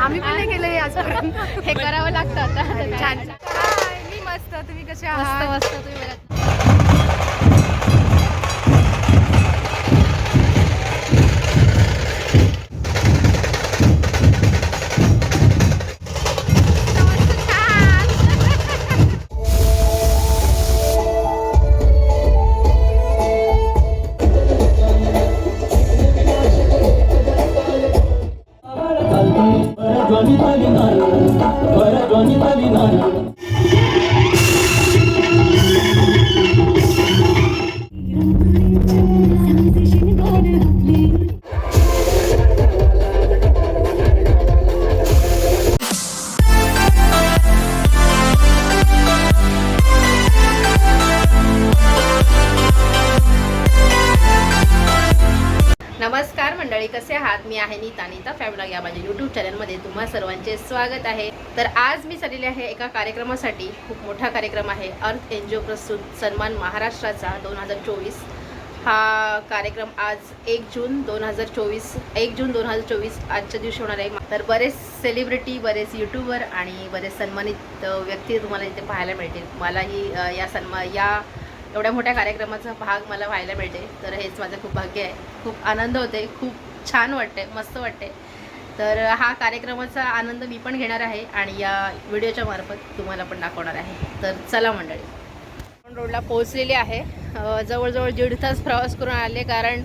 आम्ही पण नाही केलं आजपर्यंत. हे करावं लागतं आता. छान छान. मी मस्त. तुम्ही कसे मस्त आहात? मस्त. तुम्ही फॅमिली या माझ्या यूट्यूब चॅनलमध्ये तुम्हा सर्वांचे स्वागत आहे. तर आज मी चाललेले आहे एका कार्यक्रमासाठी. खूप मोठा कार्यक्रम आहे. अर्थ एन जी ओ प्रस्तुत सन्मान महाराष्ट्राचा दोन हजार चोवीस. हा कार्यक्रम आज एक जून दोन हजार चोवीस एक जून दोन हजार चोवीस आजच्या दिवशी होणार आहे. तर बरेच सेलिब्रिटी बरेच यूट्यूबर आणि बरेच सन्मानित व्यक्ती तुम्हाला इथे पाहायला मिळतील. मलाही या सन्मा या एवढ्या मोठ्या कार्यक्रमाचा भाग मला व्हायला मिळते. तर हेच माझं खूप भाग्य आहे. खूप आनंद होते खूप छान वाटते मस्त वाटते तर हा कार्यक्रमाचा आनंद मी पण घेणार आहे आणि या व्हिडिओच्या मार्फत तुम्हाला पण दाखवणार आहे. तर चला मंडळी. आपण रोडला पोहोचलेली आहे. जवळजवळ दीड तास प्रवास करून आले कारण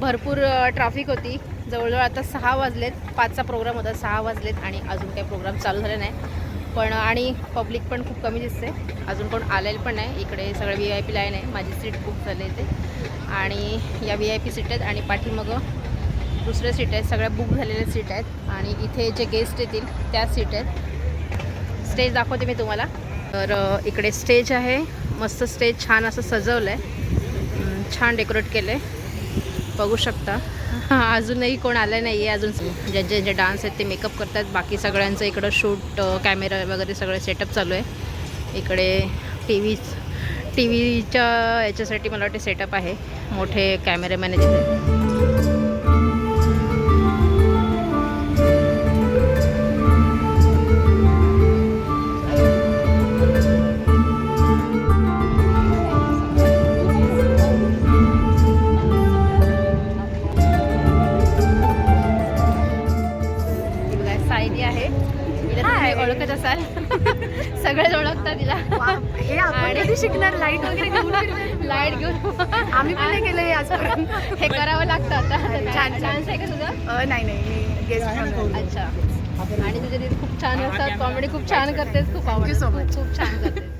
भरपूर ट्रॅफिक होती. जवळजवळ आता सहा वाजलेत. पाचचा प्रोग्राम होता सहा वाजलेत आणि अजून काही प्रोग्राम चालू झाले नाही. पण आणि पब्लिक पण खूप कमी दिसते. अजून कोण आलेलं पण नाही. इकडे सगळं व्ही आय पी लाईन आहे. माझी सीट बुक झाली इथे. ते आणि या व्ही आय पी सीट आहेत आणि पाठीमागं दुसऱ्या सीट आहेत सगळ्या बुक झालेल्या सीट आहेत. आणि इथे जे गेस्ट येतील त्या सीट आहेत. स्टेज दाखवते मी तुम्हाला. तर इकडे स्टेज आहे. मस्त स्टेज छान असं सजवलं आहे छान डेकोरेट केलं आहे बघू शकता. हां अजूनही कोण आलं नाही आहे अजून ज्यांचे जे डान्स आहेत ते मेकअप करतात. बाकी सगळ्यांचं इकडं शूट कॅमेरा वगैरे सगळं सेटअप चालू आहे. इकडे टी व्ही टी व्हीच्या याच्यासाठी मला वाटते सेटअप आहे. मोठे कॅमेरामॅन आहेत ओळखत असाल. सगळेच ओळखतात तिला. हे आपण आणि- कधी शिकणार? लाइट वगैरे? लाइट घेऊन. आम्ही पण नाही केलं हे आजपर्यंत. हे करावं लागतं आता. छान, छान. डान्स आहे का तुझा? नाही नाही. गेस्ट अच्छा. आणि तुझे तिथे खूप छान असतात. कॉमेडी खूप छान करतेस. खूप आवडते. खूप छान करतेस.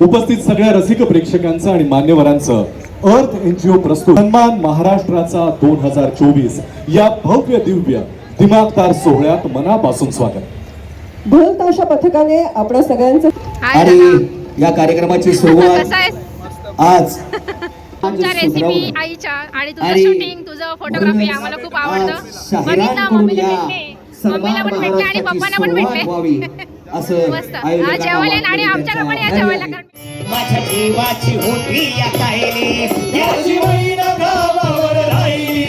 उपस्थित सगळ्या रसिक प्रेक्षकांचं आणि मान्यवरांचं अर्थ एनजीओ प्रस्तुत. सन्मान महाराष्ट्राचा दोन हजार चोवीस. या भव्य दिव्य दिमागदार सोहळ्यात मनापासून स्वागत. ढोल ताशा पथकाने आपल्या सगळ्यांचं आणि. या कार्यक्रमाची सुरुवात आज तुमच्या रेसिपी आईच्या आणि तुझं शूटिंग तुझं फोटोग्राफी आम्हाला खूप आवडतं. बघितलं मम्मीला भेटले मम्मीला सन्मान पण भेटले आणि पप्पांना पण भेटले असं माझ्या होती या कायली बहीण गावावर राहिली.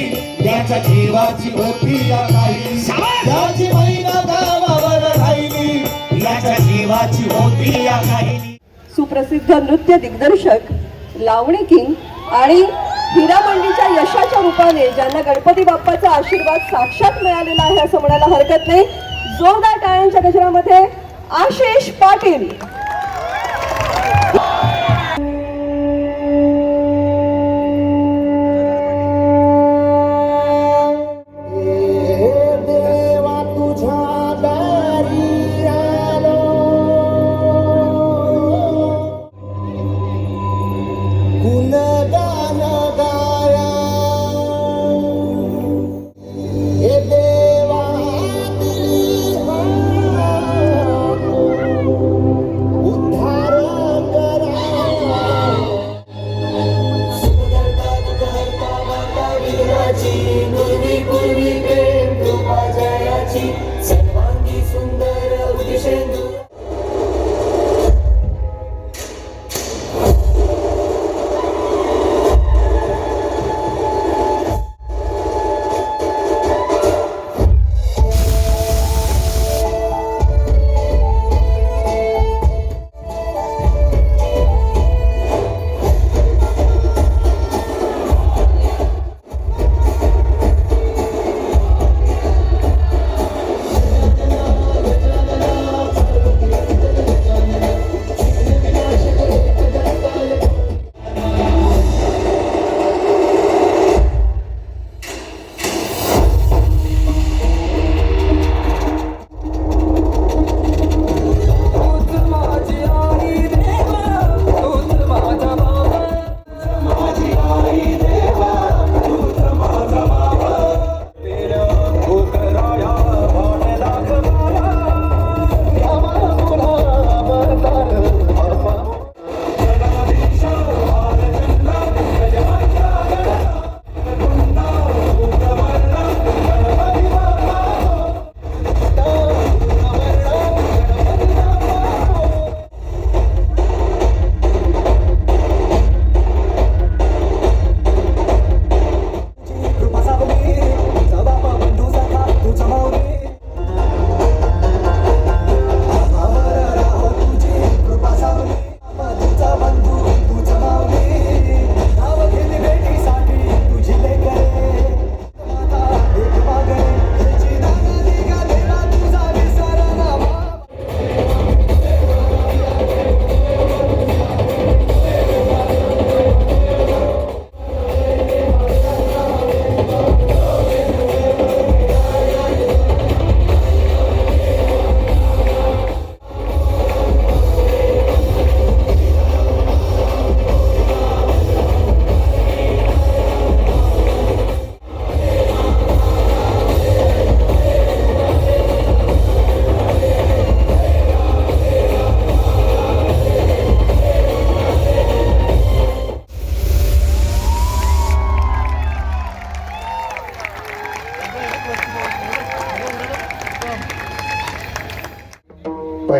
जीवाची होती या बहीण गावावर राहिली. जीवाची होती या कायली सुप्रसिद्ध नृत्य दिग्दर्शक लावणी किंग आणि हिरा मंडीच्या यशाच्या रूपाने ज्यांना गणपती बाप्पाचा आशीर्वाद साक्षात मिळालेला आहे असं म्हणायला हरकत नाही जोरदार टाळ्यांच्या गजरामध्ये आशिष पाटील.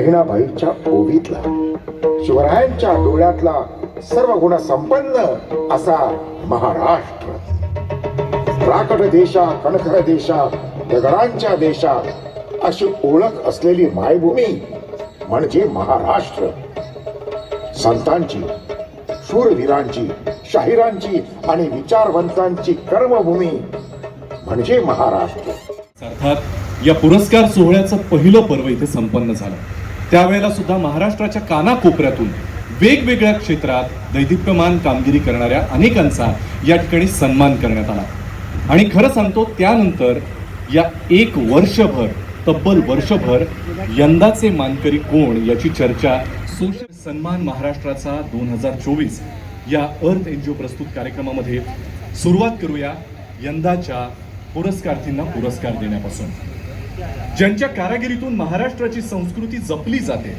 बहिणाबाईच्या ओवीतला. शिवरायांच्या डोळ्यातला सर्व गुण संपन्न असा महाराष्ट्र. राकट देशा कणखर देशा दगडांच्या देशा अशी ओळख असलेली मायभूमी म्हणजे महाराष्ट्र. संतांची शूरवीरांची शाहिरांची आणि विचारवंतांची कर्मभूमी म्हणजे महाराष्ट्र. अर्थात या पुरस्कार सोहळ्याचं पहिलं पर्व इथे संपन्न झालं. त्यावेळेला सुद्धा महाराष्ट्राच्या कानाकोपऱ्यातून वेगवेगळ्या क्षेत्रात दैदिप्यमान कामगिरी करणाऱ्या अनेकांचा या ठिकाणी सन्मान करण्यात आला. आणि खरं सांगतो त्यानंतर या एक वर्षभर तब्बल वर्षभर यंदाचे मानकरी कोण याची चर्चा सोशल सन्मान महाराष्ट्राचा दोन हजार चोवीस या अर्थ एन जी ओ प्रस्तुत कार्यक्रमामध्ये सुरुवात करूया यंदाच्या पुरस्कार्थींना पुरस्कार देण्यापासून. ज्यांच्या कारागिरीतून महाराष्ट्राची संस्कृती जपली जाते.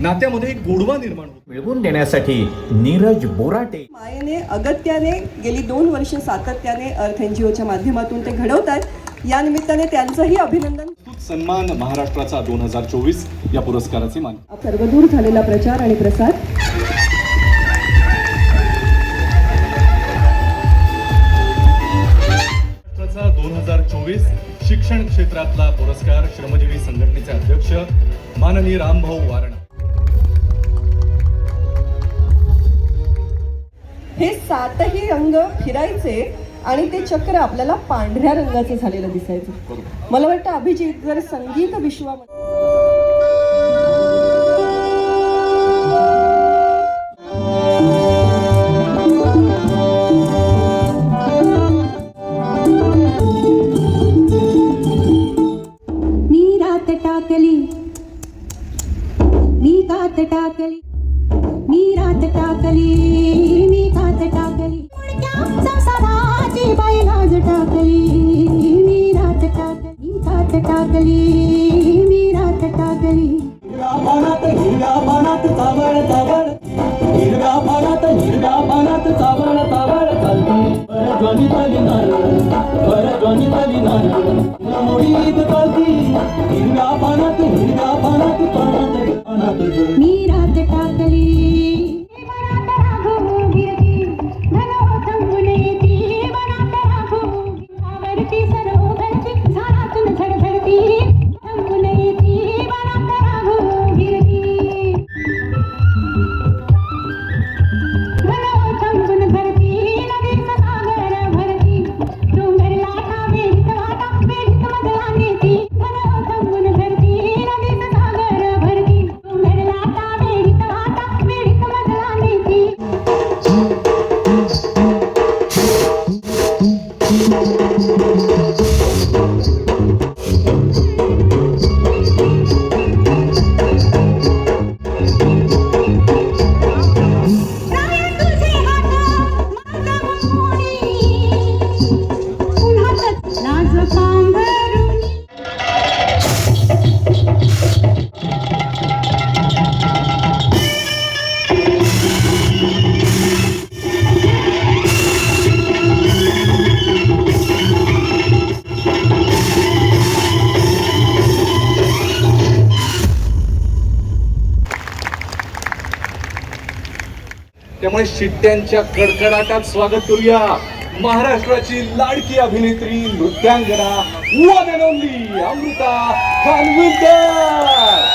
नात्यामध्ये एक गोडवा निर्माण मिळवून देण्यासाठी नीरज बोराटे. मायेने अगत्याने गेली दोन वर्ष सातत्याने अर्थ एनजीओच्या माध्यमातून ते घडवतात. या निमित्ताने त्यांचंही अभिनंदन. सन्मान महाराष्ट्राचा दोन हजार चोवीस या पुरस्काराचे मान. सर्वदूर झालेला प्रचार आणि प्रसार शिक्षण क्षेत्रातला पुरस्कार श्रमजीवी संघटनेचे अध्यक्ष माननीय रामभाऊ वारणा. हे सातही रंग फिरायचे आणि ते चक्र आपल्याला पांढऱ्या रंगाचं झालेलं दिसायचं. मला वाटतं अभिजित जर संगीत विश्वामध्ये हिरव्या पानात हिरव्या पानात पानात मी रात टाकली. शिट्ट्यांच्या कडकडाटात स्वागत करूया. महाराष्ट्राची लाडकी अभिनेत्री नृत्यांगना वन अमृता खानविलकर.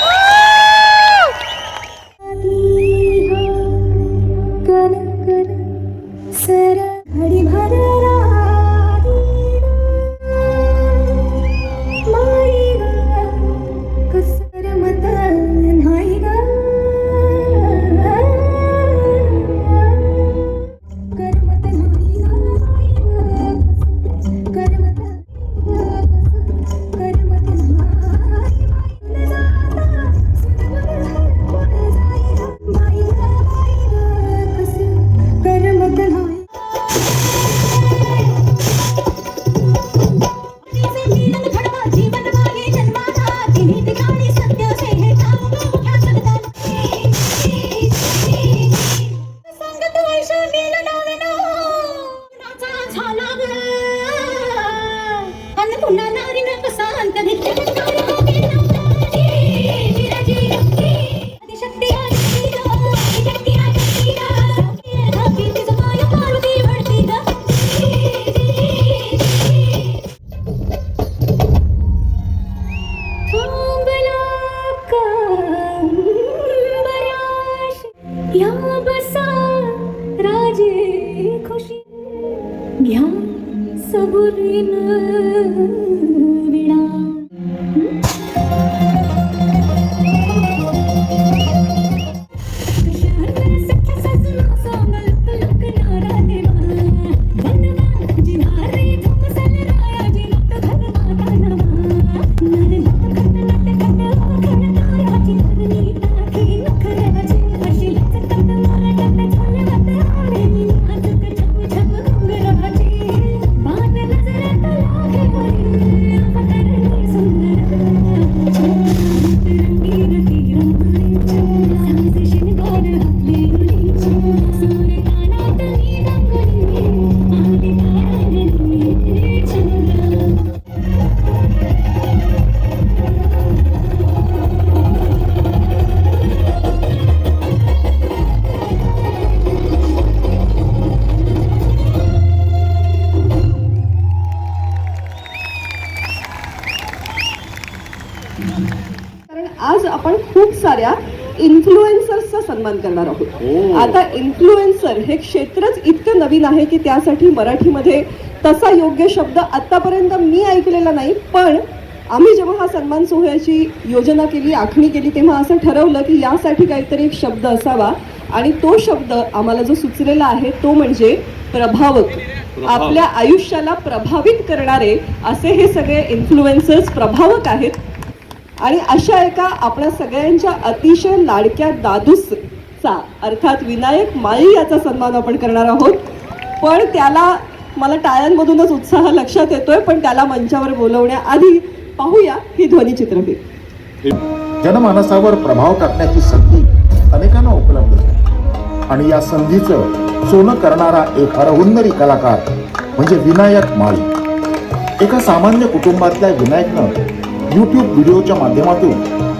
माझी खुशी. घ्या सबुरीनं. करणार आहोत. आता इन्फ्लुएन्सर हे क्षेत्रच इतकं नवीन आहे की त्यासाठी मराठीमध्ये तसा योग्य शब्द आतापर्यंत मी ऐकलेला नाही पण आम्ही जेव्हा हा सन्मान सोहळ्याची योजना केली आखणी केली तेव्हा असं ठरवलं की यासाठी काहीतरी एक शब्द असावा आणि तो शब्द आम्हाला जो सुचलेला आहे तो म्हणजे प्रभावक. आपल्या आयुष्याला प्रभावित करणारे असे हे सगळे इन्फ्लुएन्सर्स प्रभावक आहेत. आणि अशा एका आपल्या सगळ्यांच्या अतिशय लाडक्या चा. अर्थात विनायक माळी याचा सन्मान आपण करणार आहोत. पण त्याला मला टाळ्यांमधूनच उत्साह लक्षात येतोय पण त्याला मंचावर बोलवण्याआधी पाहूया ही ध्वनिचित्रफित जनमानसावर प्रभाव टाकण्याची संधी अनेकांना उपलब्ध आहे आणि या संधीचं सोनं करणारा एक हरहुन्नरी कलाकार म्हणजे विनायक माळी. एका सामान्य कुटुंबातल्या विनायकनं यूट्यूब व्हिडिओच्या माध्यमातून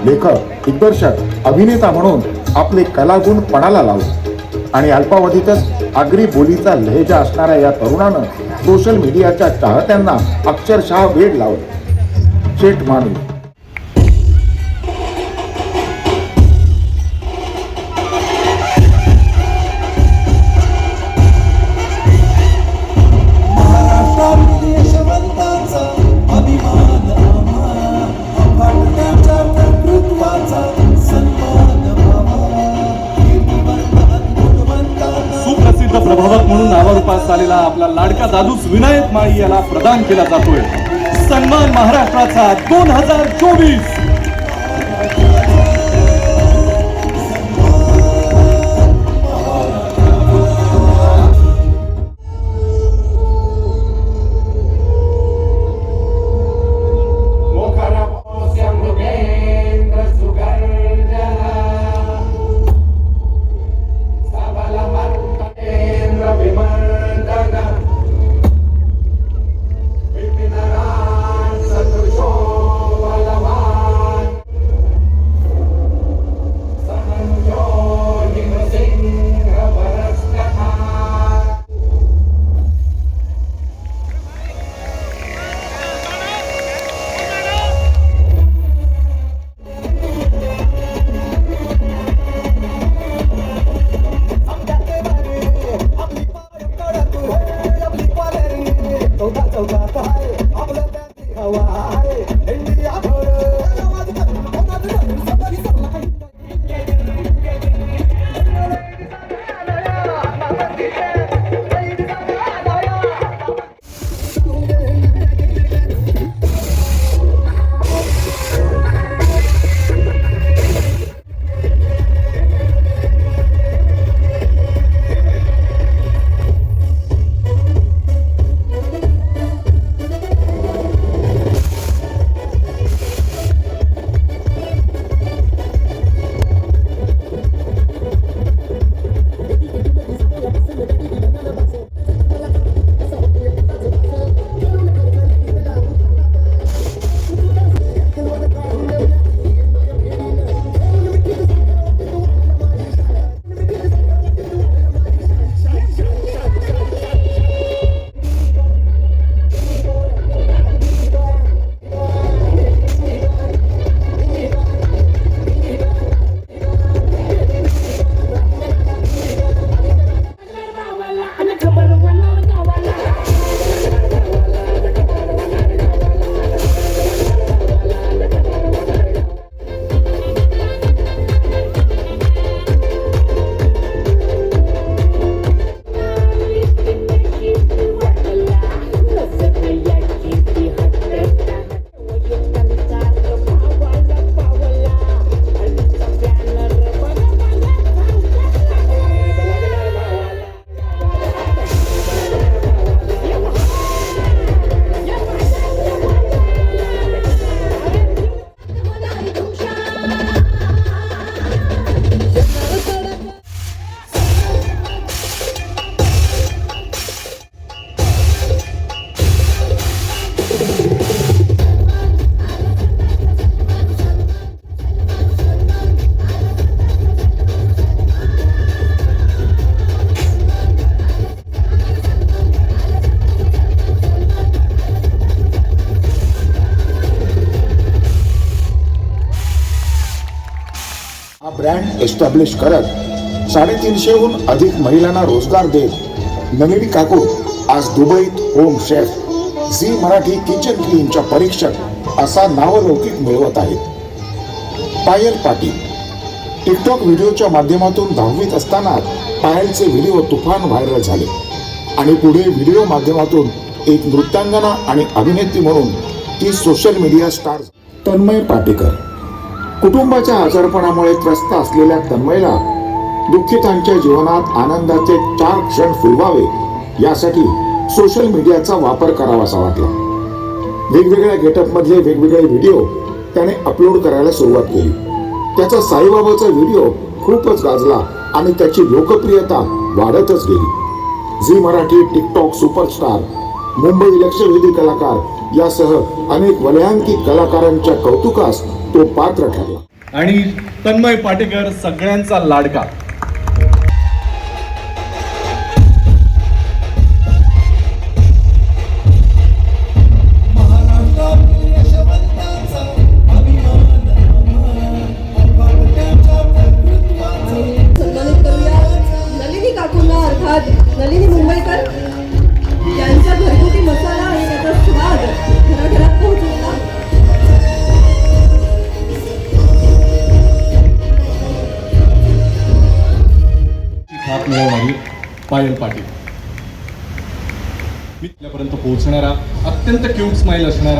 लेखक दिग्दर्शक अभिनेता म्हणून आपले कलागुण पणाला लावले आणि अल्पावधीतच आगरी बोलीचा लहेजा असणाऱ्या या तरुणानं सोशल मीडियाच्या चाहत्यांना अक्षरशः वेड लावले. शेठ मानू म्हणून आलेला आपला लाडका दादूस विनायक माळी याला प्रदान केला जातोय. सन्मान महाराष्ट्राचा दोन हजार चोवीस. एस्टॅब्लिश करत साडेतीनशेहून अधिक महिलांना रोजगार देत नलिनी काकू आज दुबईत home chef Zee Marathi kitchen क्लीनच्या परीक्षक असा नावलौकिक मिळवत आहेत पायल पाटील टिकटॉक व्हिडिओच्या माध्यमातून दहावीत असताना पायलचे व्हिडिओ तुफान व्हायरल झाले आणि पुढे व्हिडिओ माध्यमातून एक नृत्यांगना आणि अभिनेत्री म्हणून ती social media star Tanmay Patekar कुटुंबाच्या आजारपणामुळे त्रस्त असलेल्या तन्मयला दुःखितांच्या जीवनात आनंदाचे चार क्षण फुलवावे यासाठी सोशल मीडियाचा वापर करावासा वाटला. वेगवेगळ्या गेटअपमधले वेगवेगळे व्हिडिओ त्याने अपलोड करायला सुरुवात केली. त्याचा साईबाबाचा व्हिडिओ खूपच गाजला आणि त्याची लोकप्रियता वाढतच गेली. Zee Marathi TikTok superstar Mumbai लक्षवेधी कलाकार यासह अनेक वलयांकित कलाकारांच्या कौतुकास तो पात्र ठरला. आणि तन्मय पाटेकर सगळ्यांचा लाडका. स्माईल असणार.